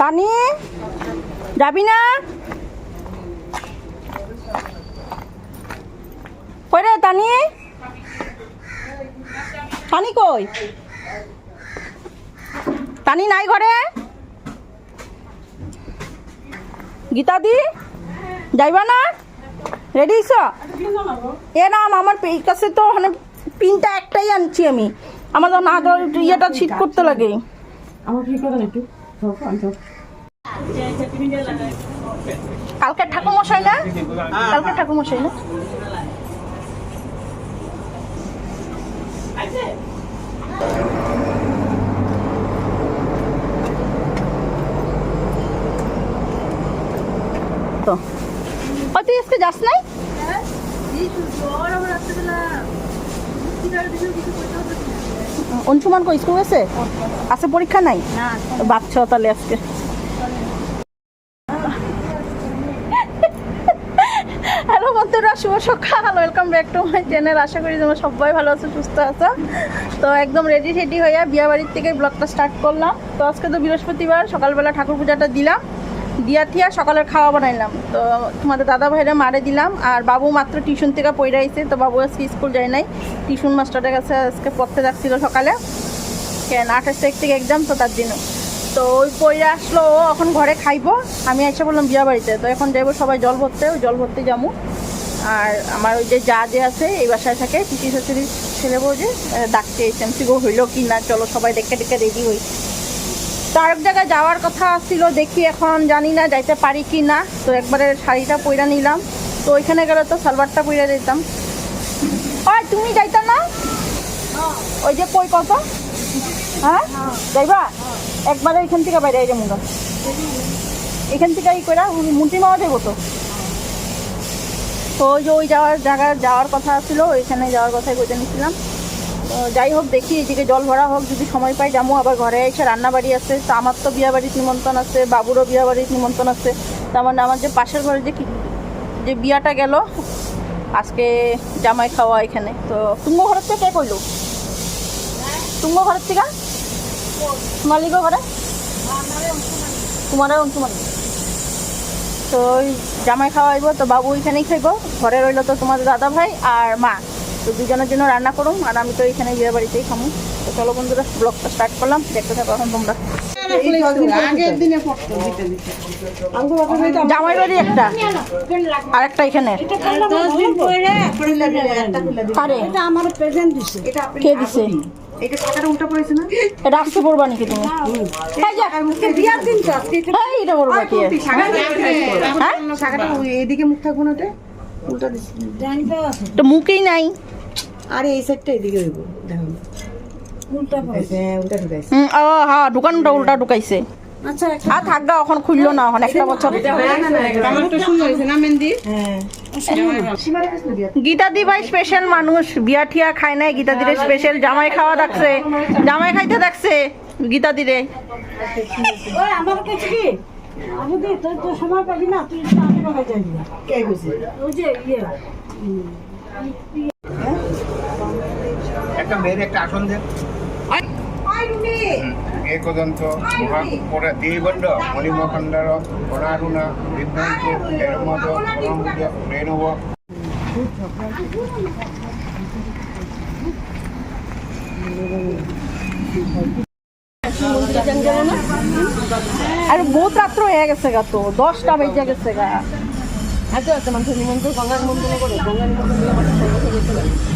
তানি যাবি না? কই রে তানি? তানি কই? তানি নাই ঘরে? গীতা দি, যাইবা না? রেডি ছ এ না, আমার কাছে তো মানে পিনটা একটাই আনছি আমি। আমার না ইয়েটা ছিট করতে লাগে। আমার কি করেন একটু। কালকে ঠাকুর মশাই না? কালকে ঠাকুর মশাই না? তো। ও তুই আজকে যাস নাই? অংশুমান কই স্কুল গেছে আছে পরীক্ষা নাই? বাচ্চা তাহলে আজকে। হ্যালো বন্ধুরা শুভ সকাল। Welcome back to my channel আশা করি তোমরা সবাই ভালো আছো সুস্থ আছো। তো একদম রেডি রেডি হয়ে বিয়া বাড়ির থেকে ব্লগটা স্টার্ট করলাম। তো আজকে তো বৃহস্পতিবার সকালবেলা ঠাকুর পূজাটা দিলাম। দিয়া থিয়া সকালের খাওয়া বানাইলাম। তো তোমাদের দাদা ভাইরা মারে দিলাম, আর বাবু মাত্র টিউশন থেকে পড়ে আইছে, তো বাবু আজকে স্কুল যায় নাই। টিউশন মাস্টারের কাছে আজকে পড়তে যাচ্ছিল সকালে। কেন? আঠাশ তারিখ থেকে এক্সাম তো তার জন্য। তো ওই পইরা আসলো, ও এখন ঘরে খাইবো। আমি এসে বললাম, বিয়া বাড়িতে। তো এখন যাইবো সবাই জল ভরতে, ওই জল ভরতে যাব আর আমার ওই যে যা যে আছে, এই বাসায় থাকে। পিসি শাশুড়ি ছেলে বউ যে ডাকতে এসেছি। গো, হইল কি না? চলো সবাই দেখে দেখে রেডি হই। তো আরেক জায়গায় যাওয়ার কথা ছিল, দেখি এখন জানি না যাইতে পারি কি না। তো একবারে শাড়িটা পইরা নিলাম। তো ওইখানে গেলে তো সালোয়ারটা পইরা দিতাম। ওই, তুমি যাইতা না? ওই যে কই কত? হ্যাঁ? যাইবা? একবারে এখান থেকে বাইরে আইরে মুগা এখান থেকে এই কইরা মুন্টি মাওয়া যাব তো? তো ওই যে ওই যাওয়ার জায়গা যাওয়ার কথা ছিল, ওইখানে যাওয়ার কথাই কইতে নিছিলাম। যাই হোক, দেখি, এদিকে জল ভরা হোক, যদি সময় পাই যাব। আবার ঘরে এসে রান্না বাড়ি আছে আমার তো বিয়া বাড়ির নিমন্ত্রণ আছে, বাবুরও বিয়া বাড়ির নিমন্ত্রণ আছে। তার মানে আমার যে পাশের ঘরে যে যে বিয়াটা গেল, আজকে জামাই খাওয়া এখানে। তো তুঙ্গ ঘরের থেকে কে কইলো তুঙ্গ ঘরের থেকে? মালিকও ঘরে? তোমার অংশুমান তো ওই জামাই খাওয়াইব তো বাবু ওইখানেই খাইব। ঘরে রইল তো তোমাদের দাদা ভাই আর মা। তো দুজনের জন্য রান্না করুম আর আমি তো এখানে বিয়ে বাড়িতেই খামু তো চলো বন্ধুরা ব্লগটা স্টার্ট করলাম। দেখতে থাকো এখন তোমরা। জামাই বাড়ি একটা আর একটা এখানে। কে দিছে? এটা আসতে পড়বা নাকি তুমি? এটা পড়বা কি? মুখ থাকব না ওটা মুখেই নাই। আরে এই সাইডটা এদিকে হইব দেখো। উল্টা হ্যাঁ উল্টা ঢুকাইছে। হ্যাঁ দোকানটা উল্টা ঢুকাইছে। আচ্ছা আর থাকবা এখন খুললো না এখন একটা বছর। হ্যাঁ গীতাদি ভাই স্পেশাল মানুষ বিয়া ঠিয়া খায় নাই গীতাদিরে স্পেশাল জামাই খাওয়া ডাকছে। জামাই খাইতে ডাকছে গীতাদিরে। ওই আমার কাছে কি? আমি দি তোর তো সময় পাবি না তুই কে ওই যে ইয়ে। একটা মেয়ের একটা আসন দেন। মণিমখণ্ডর বিভ্রান্ত এরমদ রেণব আর বহুত রাত্র হয়ে গেছে গা তো দশটা বেজে গেছে গা। আচ্ছা আছে মানুষের নিমন্ত্রণ গঙ্গা নিমন্ত্রণ করে গঙ্গা নিমন্ত্রণ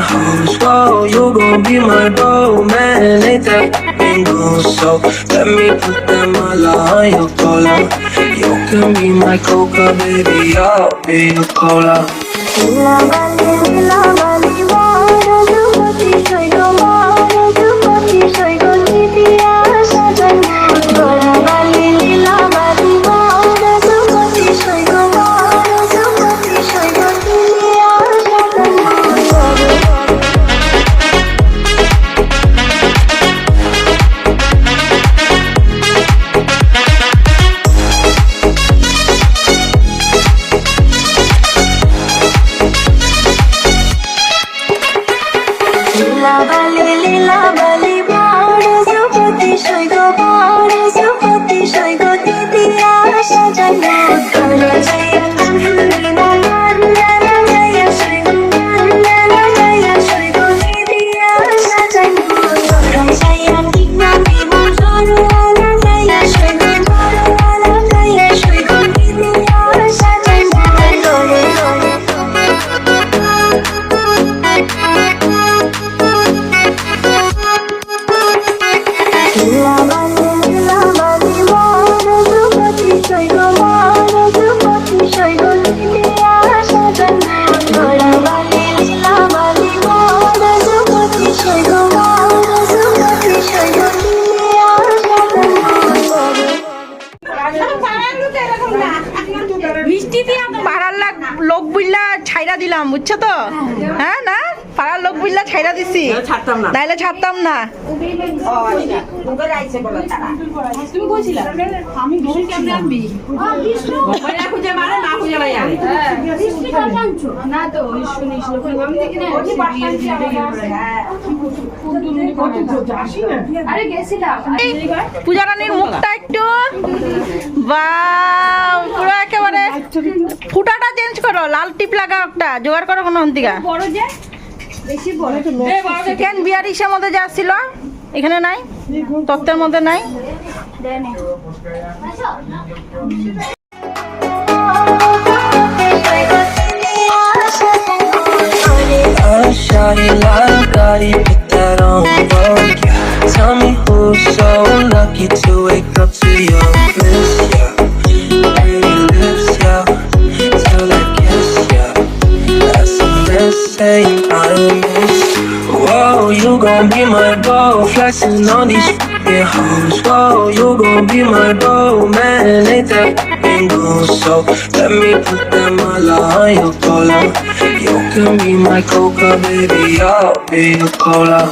hoes. Whoa, you gon' be my beau, man, ain't that cool? So let me put them all on your cola. You can be my coca, baby, I'll be your cola. পাড়ার লাগ লোক বুঝলা ছাইরা দিলাম বুঝছ তো? হ্যাঁ না? পাড়ার লোক বুঝলা ছাইরা দিছি। নাইলে ছাড়তাম না। আরে পূজা রানীর মুখটা একটু বা পুরো একেবারে ফুটাটা চেঞ্জ করো লাল টিপ লাগা একটা জোগাড় করো কোনো হন্তিকা কেন বিয়ার ইসের মধ্যে যা এখানে নাই তত্ত্বের মধ্যে নাই it like Gotti, yeah. Tell me who's so lucky to wake up to your bliss, yeah. Pretty lips, yeah. Till I kiss, yeah. Mess saying I miss. Whoa, you gon' be my beau, flexing on these fucking hoes. Whoa, you gon' be my beau, man, ain't that fucking cool? So let me put them all on your cola. You can be my coca, baby, I'll be your cola.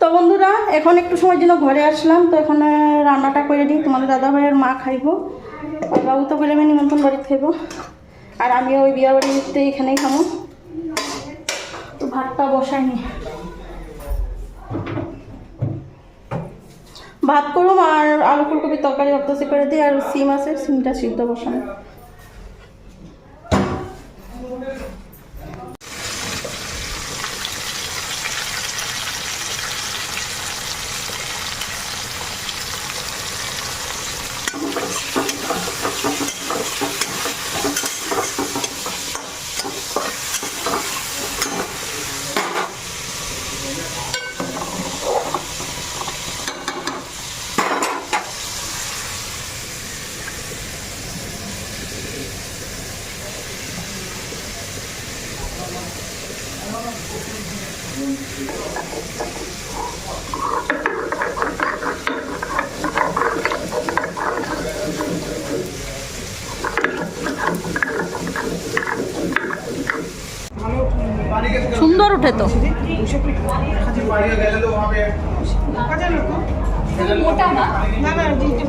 তো বন্ধুরা, এখন একটু সময়ের জন্য ঘরে আসলাম। তো এখন রান্নাটা করে দিই। তোমাদের দাদা ভাইয়ের মা খাইবো। বাবু তো বলে আমি নিমন্ত্রণ বাড়ি খাইবো। আর আমি ওই বিয়া বাড়িতে এখানেই খাব তো ভাতটা বসাইনি। ভাত করুম আর আলু ফুলকপির তরকারি ভাবতেছি করে দিই। আর সিম আছে, সিমটা সিদ্ধ বসানো। pudo.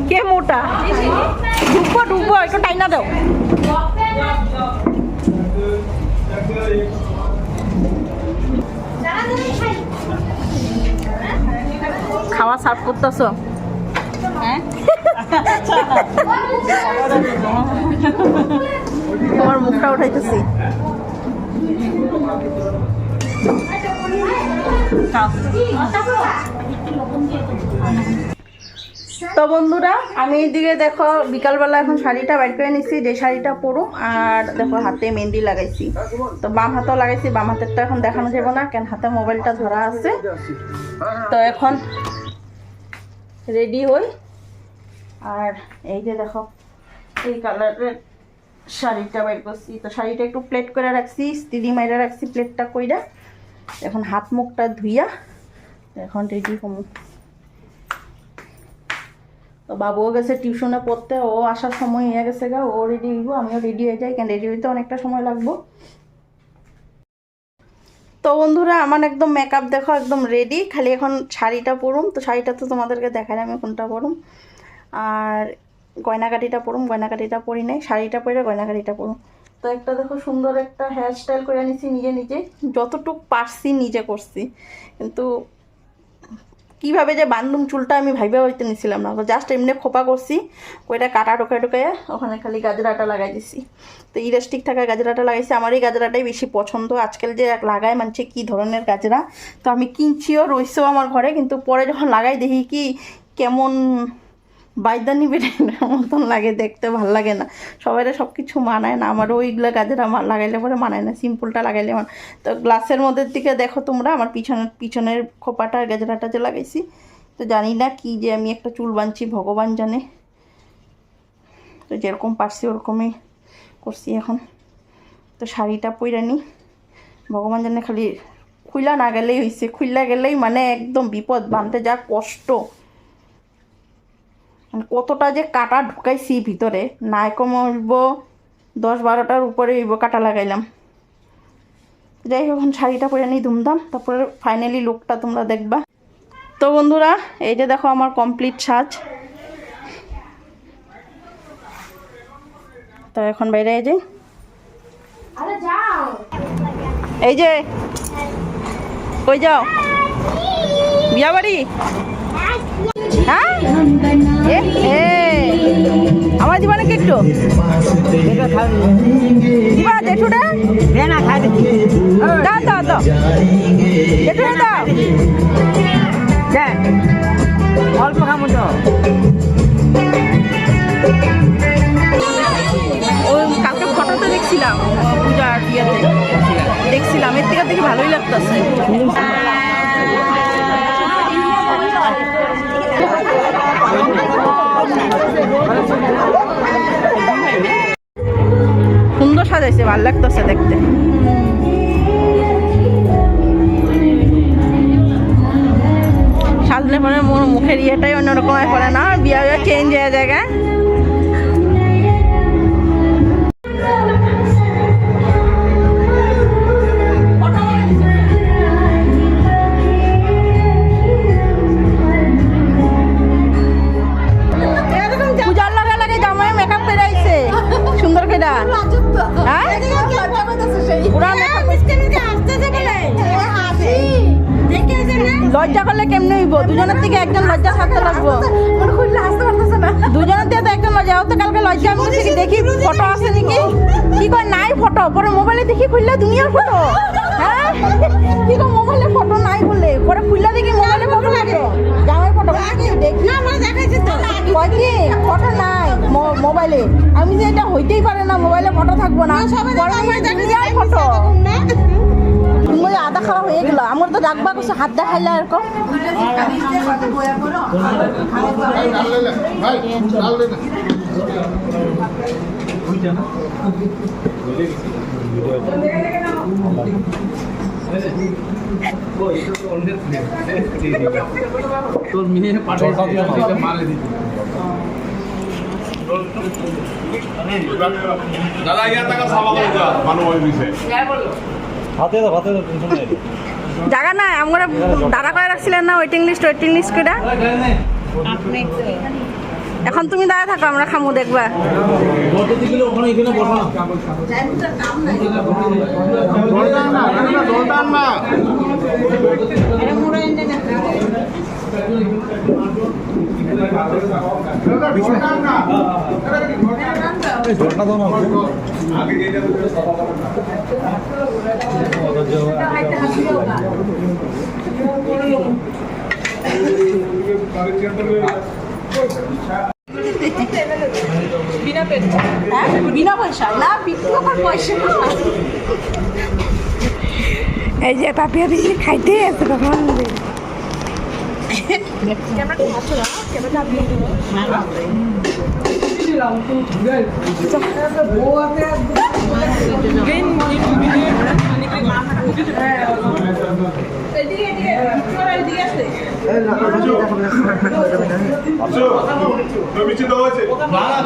কে মোটা? ডুবো ডুবো একটু টাইনা দাও। খাওয়া সার্ভ করতেছ? হ্যাঁ? তোমার মুখটা উঠাইতেছি। তো বন্ধুরা, আমি এইদিকে দেখো, বিকালবেলা এখন শাড়িটা বাইর করে নিচ্ছি যে শাড়িটা পরো আর দেখো হাতে মেহেন্দি লাগাইছি। তো বাম হাতেও লাগাইছি, বাম হাতেরটা এখন দেখানো যাবে না, কেন হাতে মোবাইলটা ধরা আছে। তো এখন রেডি হই। আর এই যে দেখো, এই কালারের শাড়িটা বাইর করছি। তো শাড়িটা একটু প্লেট করে রাখছি স্ত্রি মাইরা রাখছি প্লেটটা কইরা। এখন হাত মুখটা ধুইয়া এখন রেডি হব তো বাবুও গেছে টিউশনে পড়তে, ও আসার সময় হয়ে গেছে গা, ও রেডি হইব, আমিও রেডি হয়ে যাই, কেন রেডি হইতে অনেকটা সময় লাগবো। তো বন্ধুরা, আমার একদম মেকআপ দেখো, একদম রেডি খালি এখন শাড়িটা পরুম। তো শাড়িটা তো তোমাদেরকে দেখাই আমি কোনটা পরুম। আর গয়নাকাটিটা পরুম গয়নাকাটিটা পরি নাই, শাড়িটা পরে গয়নাকাটিটা পরুম। তো একটা দেখো সুন্দর একটা হেয়ার স্টাইল করে নিছি নিজে নিজে। যতটুক পারছি নিজে করছি। কিন্তু কীভাবে যে বান্ধুম চুলটা আমি ভাইবে হইতে নিছিলাম না। জাস্ট এমনি খোপা করছি ওইটা কাটা ঢোকায় ঢোকায় ওখানে খালি গাজরাটা লাগাই দিছি। তো ইলাস্টিক থাকা গাজরাটা লাগাইছি। আমার এই গাজরাটাই বেশি পছন্দ। আজকাল যে লাগায় মানছে কি ধরনের গাজরা। তো আমি কিনছিও রয়েছেও আমার ঘরে। কিন্তু পরে যখন লাগাই দেখি কি কেমন বাইদানি বেরেনের মতন লাগে, দেখতে ভালো লাগে না। সবাই সব কিছু মানায় না, আমার ওইগুলো গাজরা লাগাইলে পরে মানায় না, সিম্পলটা লাগাইলে মান তো গ্লাসের মধ্যে দিকে দেখো তোমরা, আমার পিছনের পিছনের খোপাটা গাজরাটা যে লাগাইছি। তো জানি না কি যে আমি একটা চুল বানছি, ভগবান জানে। তো যেরকম পারছি ওরকমই করছি এখন। তো শাড়িটা পইরা নি। ভগবান জানে খালি খুইলা না গেলেই হয়েছে খুইলা গেলেই মানে একদম বিপদ, বানতে যা কষ্ট। কতটা যে কাটা ঢুকাইছি ভিতরে নাই কমব দশ বারোটার উপরে কাটা লাগাইলাম। যাই হোক এখন শাড়িটা পরে নিই ধুমধাম তারপরে ফাইনালি লুকটা তোমরা দেখবা। তো বন্ধুরা এই যে দেখো আমার কমপ্লিট সাজ। তো এখন বাইরে এই যে। এই যে কই যাও? বিয়া বাড়ি? হ্যাঁ? আমার জীবনে কি একটু? দিবা জেঠুটা দাও দাও দাও। দাও। অল্প খাব তো। কালকে ফটোতে দেখছিলাম পূজার ইয়েতে। দেখছিলাম, এর থেকে দেখি ভালোই লাগতেছে। ভালো ভালো লাগতেছে দেখতে। সাজলে পরে মোর মুখের ইয়েটাই অন্যরকম হয়ে পড়ে না বিয়ে চেঞ্জ হয়ে জায়গায় লজ্জা করলে কেমনে হইব? দুজনের থেকে একজন লজ্জা থাকতে লাগবো। দুজনের থেকে তো একজন লজ্জা। তো কালকে লজ্জা আমি দেখি ফটো আছে নাকি? কি কয় নাই ফটো। পরে মোবাইলে দেখি খুললে দুনিয়ার ফটো। হ্যাঁ? কি কয় মোবাইলে ফটো নাই বলে। পরে খুললে দেখি মোবাইলে ফটো লাগে। জামাই ফটো। দেখি? কয় কি ফটো নাই মো- মোবাইলে আমি যে এটা হইতেই পারে না মোবাইলে ফটো থাকব না। আমি ফটো। তুমি আদা খাওয়া হয়ে গেল। আমার তো ডাকবা কিছু হাত দেখাইলে এরকম দাদা ইয়ার টাকা দাও হাতে দাও টেনশন নাই জায়গা না আমরা দাঁড়া করে রাখছিলেন না ওয়েটিং লিস্ট ওয়েটিং লিস্ট করে এখন তুমি দাঁড়া থাকো আমরা খামু দেখবা। কত দিকে ওখানে এখানে বসা জলটা দাও না হ্যাঁ? বিনা পয়সা না বিক্রি করার পয়সা এই যে পাপিয়া খাইতে আছে তখন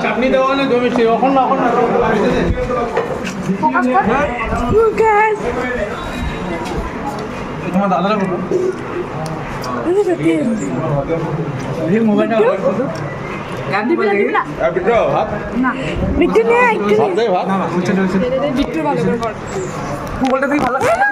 চাটনি দেওয়া না এখন না মোবাইলটা নিয়ে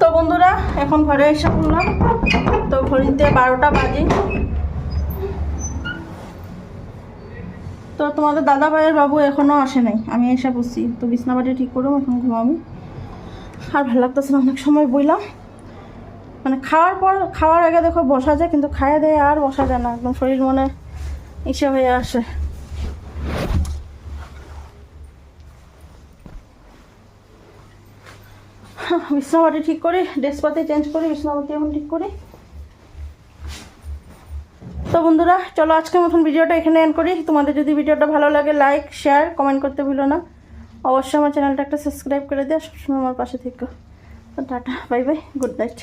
তো বন্ধুরা এখন ঘরে এসে পড়লাম। তো ঘড়িতে বারোটা বাজে। তো তোমাদের দাদা ভাইয়ের বাবু এখনও আসে নাই। আমি এসে বসছি। তো বিছনাবাটি ঠিক করুম এখন ঘুমাবি। আর ভালো লাগতেছে না, অনেক সময় বইলাম। মানে খাওয়ার পর, খাওয়ার আগে দেখো বসা যায়, কিন্তু খাইয়ে দেয় আর বসা যায় না। একদম শরীর মনে ইসে হয়ে আসে। বিছনাবাটি ঠিক করি, ড্রেসপাতি চেঞ্জ করি, বিছনাবাতি এখন ঠিক করি। তো বন্ধুরা, চলো আজকের মতন ভিডিওটা এখানে এন্ড করি। তোমাদের যদি ভিডিওটা ভালো লাগে লাইক শেয়ার কমেন্ট করতে ভুলো না। অবশ্যই আমার চ্যানেলটা একটা সাবস্ক্রাইব করে দেওয়া সবসময় আমার পাশে থেকো। তো tata bye bye good night